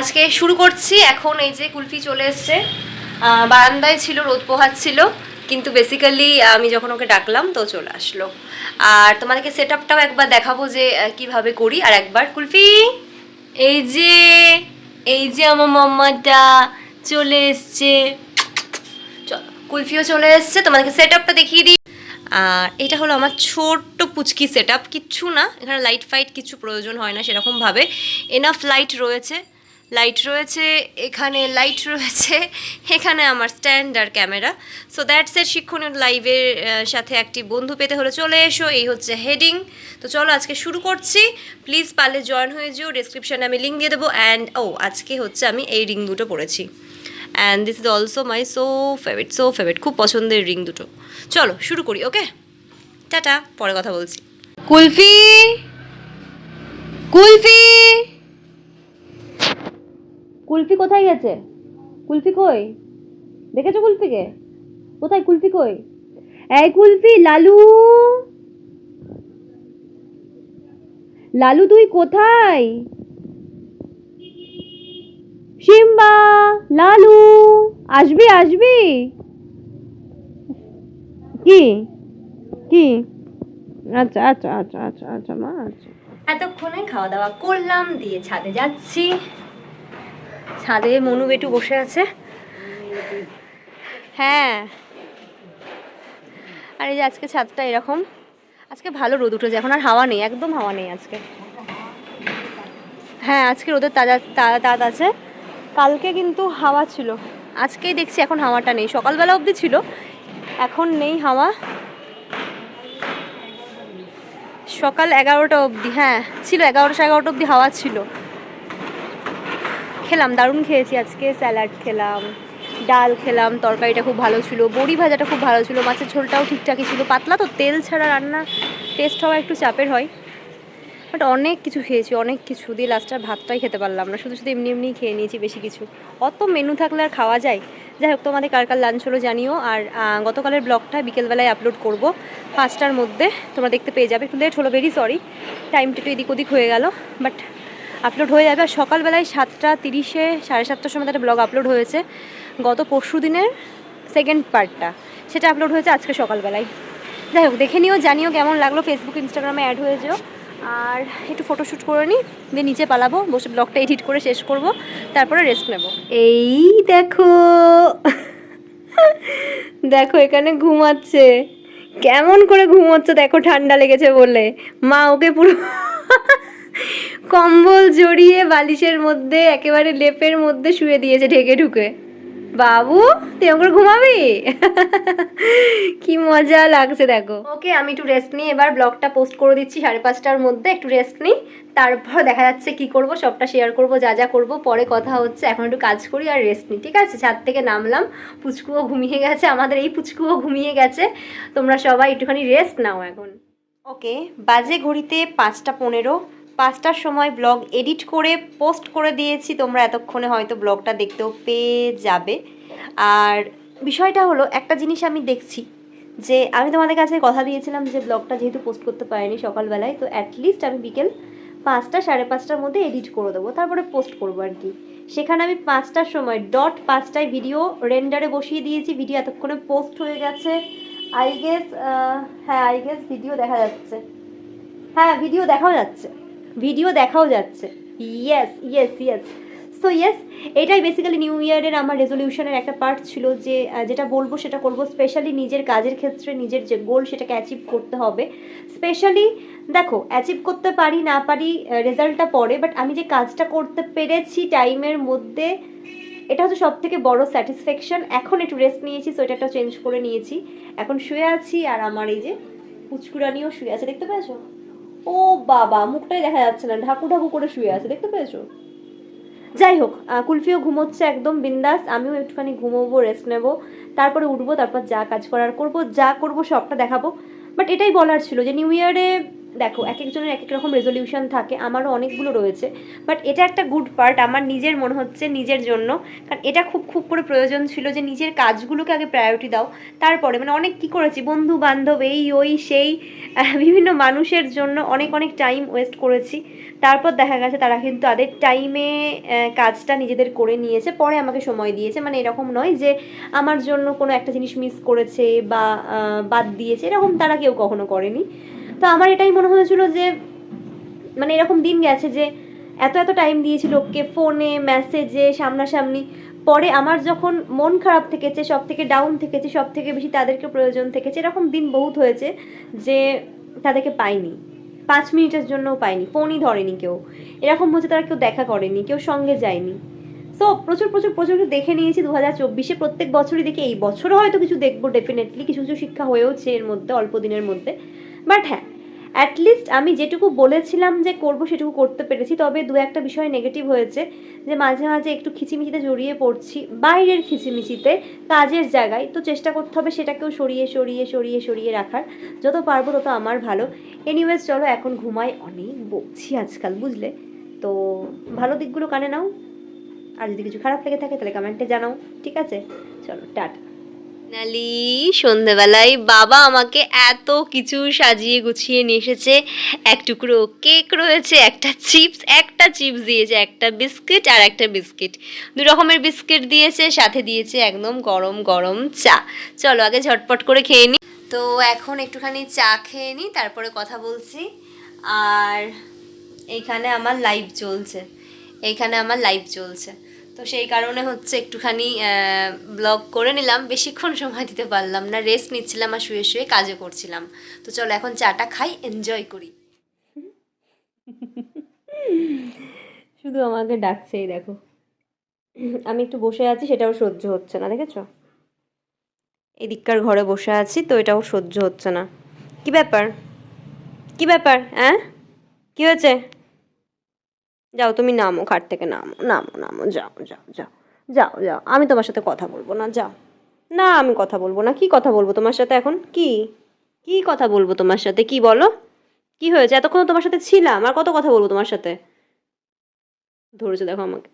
আজকে শুরু করছি। এখন এই যে কুলফি চলে এসছে। বারান্দায় ছিল, রোদ পোহাচ্ছিল কিন্তু বেসিক্যালি আমি যখন ওকে ডাকলাম, তো চলে আসলো। আর তোমাদেরকে সেট আপটাও একবার দেখাবো যে কীভাবে করি। আর একবার, কুলফি! এই যে এই যে আমার মাম্মাটা চলে এসছে। কুলফিও চলে এসছে। তোমাদেরকে সেট আপটা দেখিয়ে দিই। আর এটা হলো আমার ছোট্ট পুচকি সেট আপ কিচ্ছু না, এখানে লাইট ফাইট কিছু প্রয়োজন হয় না সেরকমভাবে। এনাফ লাইট রয়েছে। লাইট রয়েছে, এখানে লাইট রয়েছে, এখানে আমার স্ট্যান্ড আর ক্যামেরা সো দ্যাটস এর শিক্ষণীয় লাইভের সাথে একটি বন্ধু পেতে হলে চলে এসো, এই হচ্ছে হেডিং তো চলো আজকে শুরু করছি। প্লিজ পারলে জয়েন হয়ে যেও ডিসক্রিপশানে আমি লিঙ্ক দিয়ে দেবো অ্যান্ড ও, আজকে হচ্ছে আমি এই রিং দুটো পরেছি। And this is also my so favourite so favourite খুব পছন্দের রিং দুটো। চলো শুরু করি ওকে টাটা পরে কথা বলছি। কুলফি! কুলফি! কুলফি কোথায় গেছে? কুলফি কই? দেখেছ কুলফিকে? কোথায় কুলফি কই? এই কুলফি, লালু! লালু, তুই কোথায়? সিম্বা, লালু! আসবি আসবি? কি? কি? আচ্ছা আচ্ছা আচ্ছা আচ্ছা আচ্ছা মা আচ্ছা। এতক্ষণে খাওয়া দাওয়া করলাম, দিয়ে ছাদে যাচ্ছি। ছাদে মনু বেটু বসে আছে। হ্যাঁ। আর এই যে আজকে ছাদটা এরকম। আজকে ভালো রোদ উঠেছে, এখন আর হাওয়া নেই, একদম হাওয়া নেই আজকে। হ্যাঁ আজকে রোদের তাজা তাজ আছে। কালকে কিন্তু হাওয়া ছিল। আজকেই দেখছি এখন হাওয়াটা নেই, সকালবেলা অবধি ছিল, এখন নেই হাওয়া। সকাল এগারোটা অবধি হ্যাঁ ছিল এগারোটা সাড়ে এগারোটা অবধি হাওয়া ছিল। খেলাম, দারুণ খেয়েছি আজকে, স্যালাড খেলাম, ডাল খেলাম, তরকারিটা খুব ভালো ছিল, বড়ি ভাজাটা খুব ভালো ছিল, মাছের ঝোলটাও ঠিকঠাকই ছিল, পাতলা তো তেল ছাড়া রান্না টেস্ট হওয়া একটু চাপের হয় বাট অনেক কিছু খেয়েছি, অনেক কিছু, দিয়ে লাস্টে ভাতটাই খেতে পারলাম না, শুধু শুধু এমনি এমনি খেয়ে নিয়েছি বেশি কিছু, অত মেনু থাকলে আর খাওয়া যায়, যাই হোক তোমাদের কার কার লাঞ্চ হলো জানিও, আর গতকালের ব্লগটা বিকেলবেলায় আপলোড করব, পাঁচটার মধ্যে, তোমরা দেখতে পেয়ে যাবে, একটু লেট হলো ভেরি সরি টাইমটা একটু এদিক ওদিক হয়ে গেল বাট আপলোড হয়ে যাবে। আর সকালবেলায় সাতটা তিরিশে, সাড়ে সাতটার সময় একটা ব্লগ আপলোড হয়েছে। গত পরশু দিনের সেকেন্ড পার্টটা সেটা আপলোড হয়েছে আজকে সকালবেলায়। যাই হোক, দেখে নিও, জানিও কেমন লাগল ফেসবুক ইনস্টাগ্রামে অ্যাড হয়ে যেও। আর একটু ফটোশ্যুট করে নিই দিয়ে নিচে পালাবো, বসে ব্লগটা এডিট করে শেষ করব, তারপরে রেস্ট নেব। এই দেখো দেখো এখানে ঘুমাচ্ছে। কেমন করে ঘুমোচ্ছে, দেখো ঠান্ডা লেগেছে বলে। মা, ওকে পুরো কম্বল জড়িয়ে বালিশের মধ্যে, একেবারে লেপের মধ্যে শুয়ে দিয়েছে ঢেকে ঢুকে। বাবু, তুই করে ঘুমাবি? কি মজা লাগছে দেখো। ওকে, আমি একটু রেস্ট নিই, এবার ব্লগটা পোস্ট করে দিচ্ছি সাড়ে পাঁচটার মধ্যে, একটু রেস্ট নিই। তারপর দেখা যাচ্ছে কি করব, সবটা শেয়ার করব, যা যা করব, পরে কথা হচ্ছে, এখন একটু কাজ করি আর রেস্ট নিই, ঠিক আছে? ছাদ থেকে নামলাম, পুচকুও ঘুমিয়ে গেছে, আমাদের এই পুচকুও ঘুমিয়ে গেছে। তোমরা সবাই একটুখানি রেস্ট নাও এখন। ওকে, বাজে ঘড়িতে পাঁচটা পনেরো পাঁচটার সময় ব্লগ এডিট করে পোস্ট করে দিয়েছি, তোমরা এতক্ষণে হয়তো ব্লগটা দেখতেও পেয়ে যাবে। আর বিষয়টা হলো, একটা জিনিস আমি দেখছি যে আমি তোমাদের কাছে কথা দিয়েছিলাম যে ব্লগটা যেহেতু পোস্ট করতে পারিনি সকালবেলায়, তো অ্যাটলিস্ট আমি বিকেল পাঁচটা, সাড়ে পাঁচটার মধ্যে এডিট করে দেবো, তারপরে পোস্ট করব আর কি। সেখানে আমি পাঁচটার সময় ডট পাঁচটায় ভিডিও রেন্ডারে বসিয়ে দিয়েছি ভিডিও এতক্ষণে পোস্ট হয়ে গেছে। আই গেস হ্যাঁ আই গেস ভিডিও দেখা যাচ্ছে। হ্যাঁ ভিডিও দেখাও যাচ্ছে। ভিডিও দেখাও যাচ্ছে। Yes yes yes so yes এটাই বেসিক্যালি নিউ ইয়ারের আমার রেজলিউশনের একটা পার্ট ছিল যে যেটা বলব সেটা করব স্পেশালি নিজের কাজের ক্ষেত্রে নিজের যে গোল সেটাকে অ্যাচিভ করতে হবে। স্পেশালি দেখো অ্যাচিভ করতে পারি, না পারি রেজাল্টটা পরে বাট আমি যে কাজটা করতে পেরেছি টাইমের মধ্যে, এটা হচ্ছে সব থেকে বড় স্যাটিসফ্যাকশন এখন একটু রেস্ট নিয়েছি সোয়েটারটা চেঞ্জ করে নিয়েছি। এখন শুয়ে আছি, আর আমার এই যে পুচকুরানিও শুয়ে আছে, দেখতে পেয়েছ? ও বাবা, মুখটাই দেখা যাচ্ছে না, ঢাকু ঢাকু করে শুয়ে আছে, দেখতে পেয়েছ? যাই হোক কুলফিও ঘুমোচ্ছে একদম বিন্দাস, আমিও একটুখানি ঘুমোবো রেস্ট নেব, তারপরে উঠবো, তারপর যা কাজ করার করব, যা করব সবটা দেখাবো বাট এটাই বলার ছিল যে নিউ ইয়ারে দেখো, এক একজনের এক এক রকম রেজলিউশন থাকে, আমারও অনেকগুলো রয়েছে বাট এটা একটা গুড পার্ট আমার নিজের মনে হচ্ছে নিজের জন্য, কারণ এটা খুব খুব করে প্রয়োজন ছিল যে নিজের কাজগুলোকে আগে প্রায়োরিটি দাও, তারপরে মানে অনেক কি করেছি বন্ধু বান্ধব এই, ওই, সেই বিভিন্ন মানুষের জন্য অনেক অনেক টাইম ওয়েস্ট করেছি, তারপর দেখা গেছে তারা কিন্তু তাদের টাইমে কাজটা নিজেদের করে নিয়েছে, পরে আমাকে সময় দিয়েছে মানে এরকম নয় যে আমার জন্য কোনো একটা জিনিস মিস করেছে বা বাদ দিয়েছে, এরকম তারা কেউ কখনো করেনি তো আমার এটাই মনে হয়েছিল যে মানে এরকম দিন গেছে যে, এত এত টাইম দিয়েছি লোককে ফোনে মেসেজে সামনাসামনি। পরে আমার যখন মন খারাপ থেকেছে, সব থেকে ডাউন থেকেছে, সব থেকে বেশি তাদেরকে প্রয়োজন থেকেছে, এরকম দিন বহুত হয়েছে যে, তাদেরকে পাইনি। পাঁচ মিনিটের জন্যও পাইনি ফোনই ধরেনি কেউ। এরকম হচ্ছে তারা কেউ দেখা করেনি, কেউ সঙ্গে যায়নি। তো প্রচুর প্রচুর প্রচুর দেখে নিয়েছি দু হাজার চব্বিশে। প্রত্যেক বছরই দেখি, এই বছরও হয়তো কিছু দেখব ডেফিনেটলি কিছু কিছু শিক্ষা হয়েওছে এর মধ্যে, অল্প দিনের মধ্যে। বাট হ্যাঁ অ্যাটলিস্ট আমি যেটুকু বলেছিলাম যে করব সেটুকু করতে পেরেছি। তবে দু একটা বিষয় নেগেটিভ হয়েছে যে মাঝে মাঝে একটু খিচিমিচিতে জড়িয়ে পড়ছি, বাইরের খিচিমিচিতে, কাজের জায়গায়। তো চেষ্টা করতে হবে সেটাকেও সরিয়ে সরিয়ে সরিয়ে সরিয়ে রাখার। যত পারব তত আমার ভালো। এনিওয়েজ চলো এখন ঘুমাই। অনেক বকছি আজকাল, বুঝলে? তো ভালো দিকগুলো কানে নাও। আর যদি কিছু খারাপ লেগে থাকে তাহলে কমেন্টে জানাও। ঠিক আছে? চলো, টাটা। নালি সন্ধেবেলায় বাবা আমাকে এত কিছু সাজিয়ে গুছিয়ে নিয়ে এসেছে। এক টুকরো কেক রয়েছে, একটা চিপস একটা চিপস দিয়েছে, একটা বিস্কিট আর একটা বিস্কিট। দু রকমের বিস্কিট দিয়েছে, সাথে দিয়েছে একদম গরম গরম চা। চলো আগে ঝটপট করে খেয়ে নিই তো এখন একটুখানি চা খেয়ে নিই তারপরে কথা বলছি। আর এইখানে আমার লাইভ চলছে। এইখানে আমার লাইভ চলছে। তো সেই কারণে হচ্ছে একটুখানি ব্লগ করে নিলাম। বেশিক্ষণ সময় দিতে পারলাম না। রেস্ট নিচ্ছিলাম আর শুয়ে শুয়ে কাজও করছিলাম। তো চলো এখন চাটা খাই এনজয় করি। শুধু আমাকে ডাকছেই, দেখো। আমি একটু বসে আছি, সেটাও সহ্য হচ্ছে না, দেখেছ? এদিককার ঘরে বসে আছি, তো এটাও সহ্য হচ্ছে না। কি ব্যাপার? কি ব্যাপার? হ্যাঁ কি হয়েছে? যাও তুমি নামো, খাট থেকে নামো নামো নামো, যাও যাও যাও যাও যাও। আমি তোমার সাথে কথা বলব না, যাও। না, আমি কথা বলব না। কি কথা বলব তোমার সাথে এখন? কি? কি কথা বলব তোমার সাথে? কি বলো? কি হয়েছে? এতক্ষণ তোমার সাথে ছিলাম। আর কত কথা বলব তোমার সাথে? ধরেছে দেখো আমাকে।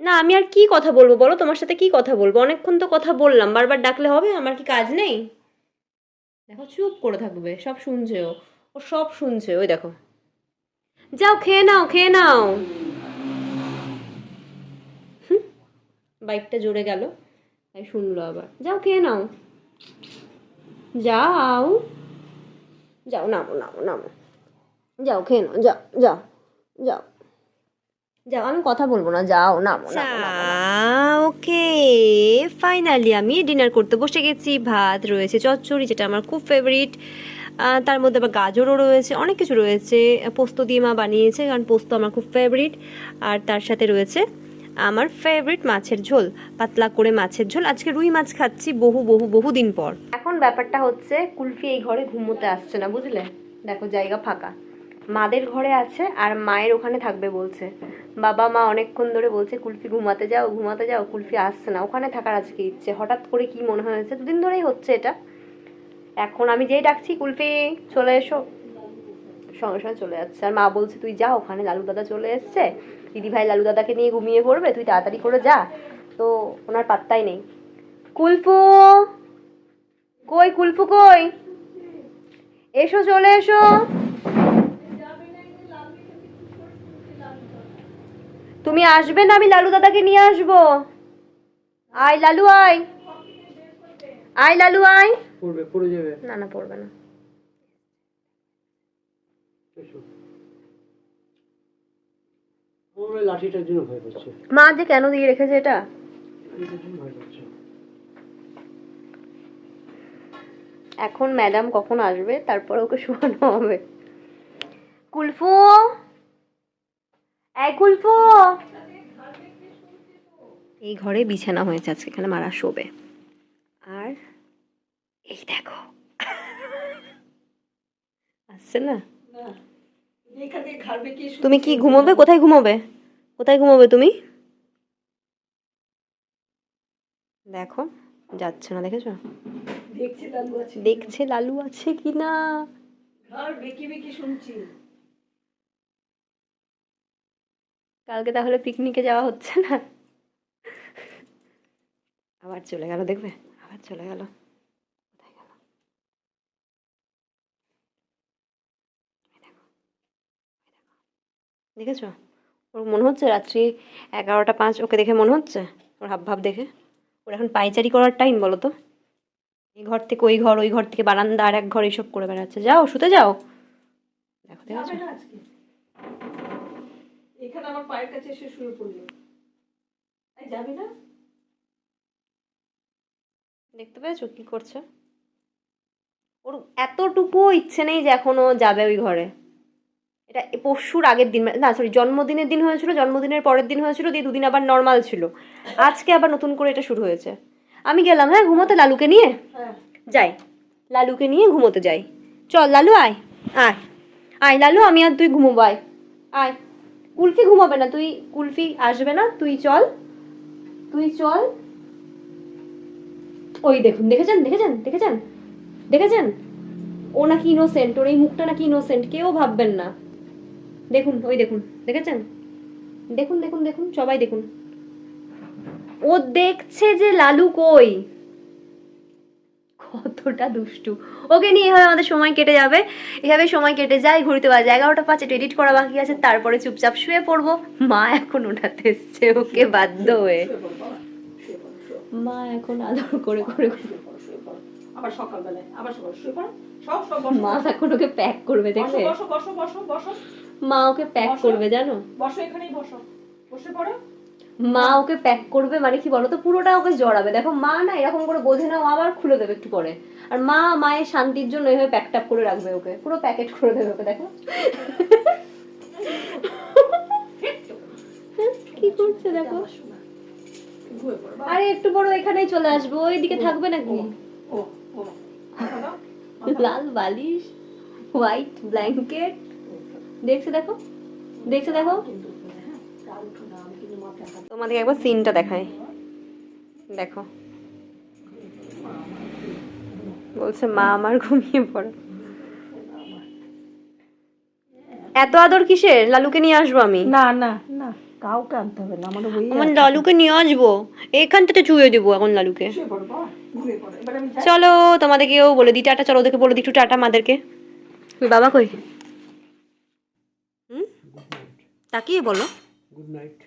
না, আমি আর কি কথা বলব? বলো তোমার সাথে কি কথা বলব? অনেকক্ষণ তো কথা বললাম। বারবার ডাকলে হবে? আমার কি কাজ নেই? দেখো, চুপ করে থাকবে, সব শুনছে ও ও সব শুনছে। ওই দেখো। যাও, খেয়ে নাও খেয়ে নাও। বাইকটা জোরে গেল, তাই শুনলো আবার। যাও, খেয়ে নাও। যাও। যাও, নামো নামো নামো। যাও, খেয়ে নাও, যাও যাও যাও। যাও, আমি কথা বলব না, যাও, নামো ওকে। ফাইনালি আমি ডিনার করতে বসে গেছি, ভাত রয়েছে, চচ্চড়ি, যেটা আমার খুব ফেভারিট তার মধ্যে আবার গাজরও রয়েছে, অনেক কিছু রয়েছে। পোস্ত দিয়ে মা বানিয়েছে, কারণ পোস্ত আমার খুব ফেভারিট আর তার সাথে রয়েছে আমার ফেভারিট মাছের ঝোল, পাতলা করে মাছের ঝোল। আজকে রুই মাছ খাচ্ছি বহু বহু বহু দিন পর। এখন ব্যাপারটা হচ্ছে, কুলফি এই ঘরে ঘুমোতে আসছে না, বুঝলে? দেখো, জায়গা ফাঁকা। মাদের ঘরে আছে আর মায়ের ওখানে থাকবে বলছে। বাবা মা অনেকক্ষণ ধরে বলছে, কুলফি ঘুমাতে যাও ঘুমাতে যাও, কুলফি আসছে না। ওখানে থাকার আজকে ইচ্ছে। হঠাৎ করে কি মনে হয়েছে? দুদিন ধরেই হচ্ছে এটা। এখন আমি যেই ডাকছি, কুলফি, চলে এসো। সঙ্গে সঙ্গে চলে যাচ্ছে। আর মা বলছে, তুই যা, ওখানে লালু দাদা চলে এসছে। দিদি ভাই লালু দাদাকে নিয়ে ঘুমিয়ে পড়বে, তুই তাড়াতাড়ি করে যা। তো ওনার পাত্তাই নেই। কুলফু! কই কুলফু কই? এসো, চলে এসো। তুমি আসবে না, আমি লালু দাদাকে নিয়ে আসব। আয় লালু, আয়। আয় লালু, আয়। পড়বে পড়ে যাবে? না না পড়বে না। লাঠিটার জন্য ভয় করছে মা যে কেন দিয়ে রেখেছে এটা? এখন ম্যাডাম কখন আসবে? তারপরে ওকে শোয়ানো হবে। কুলফু! এই কুলফু! এই ঘরে বিছানা হয়েছে আজকে এখানে মারা শোবে। আর এই দেখো। আসছে না? তুমি কি ঘুমোবে? কোথায় ঘুমোবে? কোথায় ঘুমোবে তুমি? দেখো যাচ্ছে না দেখেছ? দেখছি লালু দেখছে লালু আছে কি না আর বিকি বিকি শুনছি। কালকে তাহলে পিকনিকে যাওয়া হচ্ছে না? আবার চলে গেল দেখবে? আবার চলে গেল কোথায় গেল এই দেখো, এই দেখো। দেখেছ? ওর মনে হচ্ছে রাত্রি এগারোটা পাঁচ ওকে দেখে মনে হচ্ছে? ওর হাব ভাব দেখে। ওর এখন পাইচারি করার টাইম বলো তো। এই ঘর থেকে ওই ঘর ওই ঘর থেকে বারান্দা আর এক ঘর এইসব করে বেড়াচ্ছে। যাও শুতে যাও। দেখো দেখেছ? যাবে এখানে আমার পায়ের কাছে এসে শুয়ে পড়ল। যাবি না? দেখতে পেয়েছ কি করছে? ওর এতটুকু ইচ্ছে নেই যে এখনও যাবে ওই ঘরে। এটা পরশুর আগের দিন না সরি জন্মদিনের দিন হয়েছিল জন্মদিনের পরের দিন হয়েছিল দিয়ে দুদিন আবার নর্মাল ছিল। আজকে আবার নতুন করে এটা শুরু হয়েছে। আমি গেলাম হ্যাঁ ঘুমোতে লালুকে নিয়ে? হ্যাঁ। যাই লালুকে নিয়ে ঘুমোতে যাই। চল লালু আয় আয় আয় লালু আমি আর তুই ঘুমোবো আয় আয়। কুলফি ঘুমাবে না তুই কুলফি আসবে না তুই চল তুই চল। ওই দেখুন দেখেছেন দেখেছেন দেখেছেন দেখেছেন? ও নাকি ইনোসেন্ট ওর এই মুখটা নাকি ইনোসেন্ট কেউ ভাববেন না। দেখুন, ওই দেখুন, দেখেছেন? দেখুন দেখুন দেখুন, সবাই দেখুন। ও দেখছে যে লালু কই? কতটা দুষ্টু। ওকে নিয়ে এভাবে আমাদের সময় কেটে যাবে। এভাবে সময় কেটে যায়, ঘুরতে বাজে এগারোটা পাঁচ এডিট করা বাকি আছে, তারপরে চুপচাপ শুয়ে পড়ব। মা এখন ওঠাতে এসছে, ওকে বাধ্য হয়ে। মা এখন আদর করে করে করে- শুয়ে পড় শুয়ে পড় আবার সকালবেলায় আবার সকাল শুয়ে পড়। সব সব বসো মা এখন ওকে প্যাক করবে বসো বসো বসো বসো বসো। মা ওকে প্যাক করবে জানো? বসো এখানেই বসো। বসে পড়ো। মা ওকে প্যাক করবে মানে কি বলতো? পুরোটা ওকে জড়াবে। দেখো মা না এরকম করে বোঝে না ও আবার খুলে দেবে একটু পরে। আর মা মায়ের শান্তির জন্য এভাবে প্যাক ট্যাপ করে রাখবে ওকে। পুরো প্যাকেট করে দেবে ওকে দেখো। কি করছে দেখো। আরে একটু বড় এখানেই চলে আসবে। ওইদিকে থাকবে নাকি? ও। লাল বালিশ, হোয়াইট ব্ল্যাঙ্কেট। দেখছে দেখো? দেখছে দেখো? তোমাদেরকে একবার সিনটা দেখাই। দেখো। বলছে, মা আমার ঘুমিয়ে পড়ে। এত আদর কিসের? লালুকে নিয়ে আসব আমি? না না না। কাউকে আনতে হবে না আমার বই আমার লালুকে নিয়ে আসব এখান থেকে চুয়ে দেবো এখন লালুকে। চলো তোমাদেরকেও বলে দিই টাটা চলো ওদেরকে বলে দিই একটু টাটা মাদেরকে। বাবা কই? হুম? তাকিয়ে বলো। গুড নাইট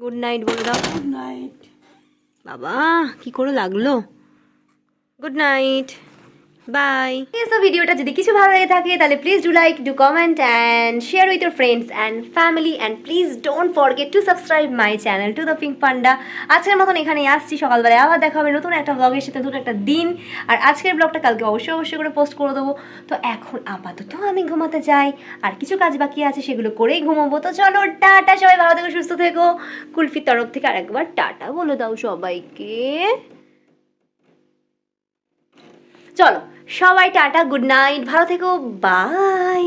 গুড নাইট বলে দাও। গুড নাইট বাবা কি করে লাগল? গুড নাইট বাই তো ভিডিওটা যদি কিছু ভালো লাগে থাকে, তাহলে please do like do comment and share with your friends and family and please don't forget to subscribe my channel to the Pink Panda আজকের মতন এখানে আসছি, সকালবেলায় আবার দেখা হবে নতুন একটা ব্লগের সাথে, নতুন একটা দিন। আর আজকের ব্লগটা কালকে অবশ্যই অবশ্যই করে পোস্ট করে দেবো। তো এখন আপাতত আমি ঘুমাতে যাই, আর কিছু কাজ বাকি আছে সেগুলো করেই ঘুমাবো। তো চলো, টাটা, সবাই ভালো থেকো, সুস্থ থেকো। কুলফির তরফ থেকে আরেকবার টাটা বলে দাও সবাইকে। চলো সবাই টাটা গুড নাইট ভালো থেকো বাই।